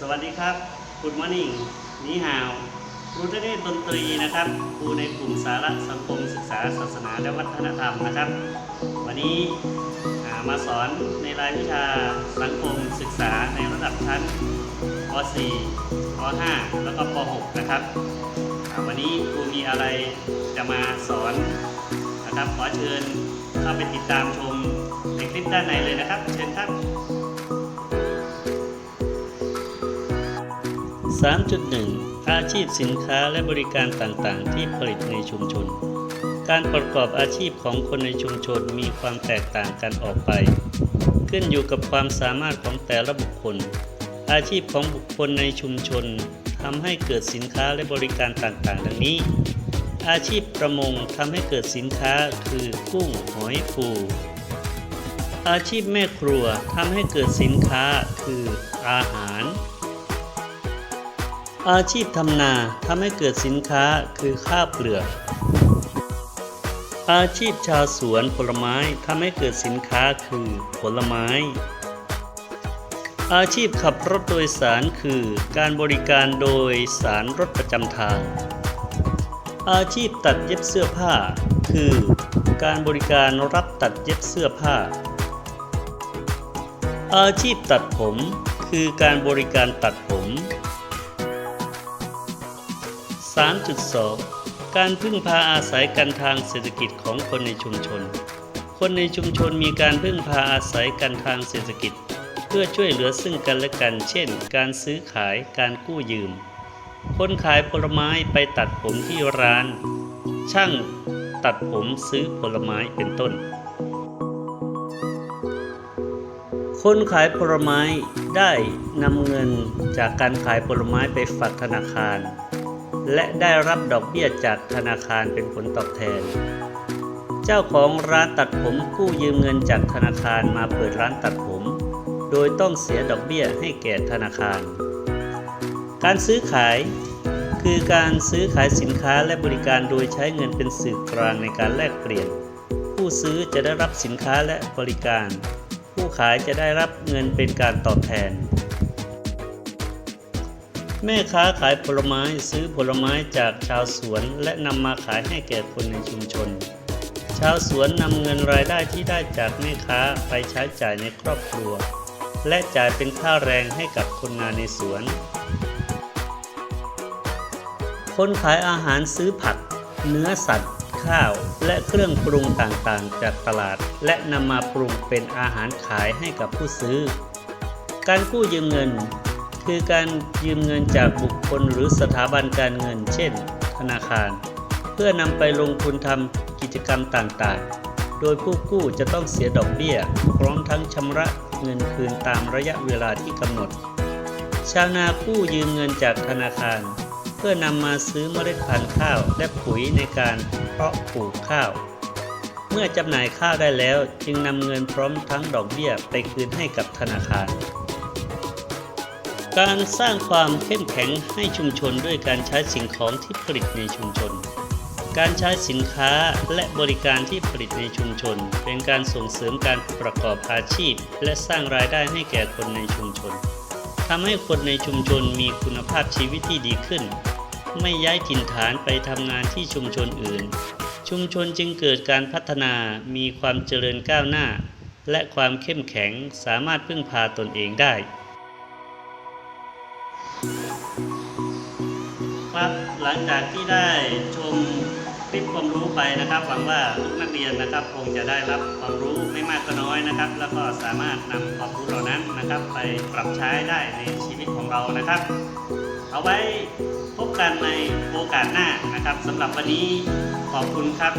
สวัสดีครับ Good Morning นี่ฮาวครูทเนศดนตรีนะครับครูในกลุ่มสาระสังคมศึกษาศาสนาและวัฒนธรรมนะครับ วันนี้ามาสอนในรายวิชาสังคมศึกษาในระดับชั้นป .4 ป .5 แล้วก็ป .6 นะครับ วันนี้ครูมีอะไรจะมาสอนนะครับขอเชิญเข้าไปติดตามชมในคลิปด้านในเลยนะครับ เชิญครับ 3.1 อาชีพสินค้าและบริการต่างๆ ที่ผลิตในชุมชน การประกอบอาชีพของคนในชุมชนมีความแตกต่างกันออกไป ขึ้นอยู่กับความสามารถของแต่ละบุคคล อาชีพของบุคคลในชุมชนทำให้เกิดสินค้าและบริการต่างๆ ดังนี้ อาชีพประมงทำให้เกิดสินค้าคือกุ้งหอยปู อาชีพแม่ครัวทำให้เกิดสินค้าคืออาหาร อาชีพทำนาทำให้เกิดสินค้าคือข้าวเปลือก อาชีพชาวสวนผลไม้ทำให้เกิดสินค้าคือผลไม้ อาชีพขับรถโดยสารคือการบริการโดยสารรถประจำทาง อาชีพตัดเย็บเสื้อผ้า คือ การบริการรับตัดเย็บเสื้อผ้า อาชีพตัดผม คือการบริการตัดผม 3.2 การพึ่งพาอาศัยกันทางเศรษฐกิจของคนในชุมชน คนในชุมชนมีการพึ่งพาอาศัยกันทางเศรษฐกิจ เพื่อช่วยเหลือซึ่งกันและกัน เช่น การซื้อขาย การกู้ยืม คนขายผลไม้ไปตัดผมที่ร้าน ช่างตัดผมซื้อผลไม้เป็นต้น คนขายผลไม้ได้นำเงินจากการขายผลไม้ไปฝากธนาคาร และได้รับดอกเบี้ยจากธนาคารเป็นผลตอบแทน เจ้าของร้านตัดผมกู้ยืมเงินจากธนาคารมาเปิดร้านตัดผม โดยต้องเสียดอกเบี้ยให้แก่ธนาคาร การซื้อขาย คือการซื้อขายสินค้าและบริการโดยใช้เงินเป็นสื่อกลางในการแลกเปลี่ยน ผู้ซื้อจะได้รับสินค้าและบริการ ผู้ขายจะได้รับเงินเป็นการตอบแทน แม่ค้าขายผลไม้ซื้อผลไม้จากชาวสวนและนำมาขายให้แก่คนในชุมชน ชาวสวนนำเงินรายได้ที่ได้จากแม่ค้าไปใช้จ่ายในครอบครัว และจ่ายเป็นค่าแรงให้กับคนงานในสวน คนขายอาหารซื้อผัก เนื้อสัตว์ ข้าว และเครื่องปรุงต่างๆ จากตลาด และนำมาปรุงเป็นอาหารขายให้กับผู้ซื้อ การกู้ยืมเงิน คือการยืมเงินจากบุคคลหรือสถาบันการเงิน เช่น ธนาคาร เพื่อนำไปลงทุนทำกิจกรรมต่างๆ โดยผู้กู้จะต้องเสียดอกเบี้ย พร้อมทั้งชำระเงินคืนตามระยะเวลาที่กำหนด ชาวนากู้ยืมเงินจากธนาคาร เพื่อนำมาซื้อเมล็ดพันธุ์ข้าวและปุ๋ยในการเพาะปลูกข้าว เมื่อจำหน่ายข้าวได้แล้วจึงนำเงินพร้อมทั้งดอกเบี้ยไปคืนให้กับธนาคาร การสร้างความเข้มแข็งให้ชุมชนด้วยการใช้สิ่งของที่ผลิตในชุมชน การใช้สินค้าและบริการที่ผลิตในชุมชน เป็นการส่งเสริมการประกอบอาชีพ และสร้างรายได้ให้แก่คนในชุมชนทำให้คนในชุมชนมีคุณภาพชีวิตที่ดีขึ้น ไม่ย้ายถิ่นฐานไปทำงานที่ชุมชนอื่น ชุมชนจึงเกิดการพัฒนามีความเจริญก้าวหน้า และความเข้มแข็งสามารถพึ่งพาตนเองได้ ครับหลังจากที่ได้ชมคลิปความรู้ไปนะครับหวังว่าทุกนักเรียนนะครับคงจะได้รับความรู้ไม่มากก็น้อยนะครับ แล้วก็สามารถนำความรู้เหล่านั้นนะครับ ไปปรับใช้ได้ในชีวิตของเรานะครับ เอาไว้พบกันในโอกาสหน้านะครับสำหรับวันนี้ขอบคุณครับ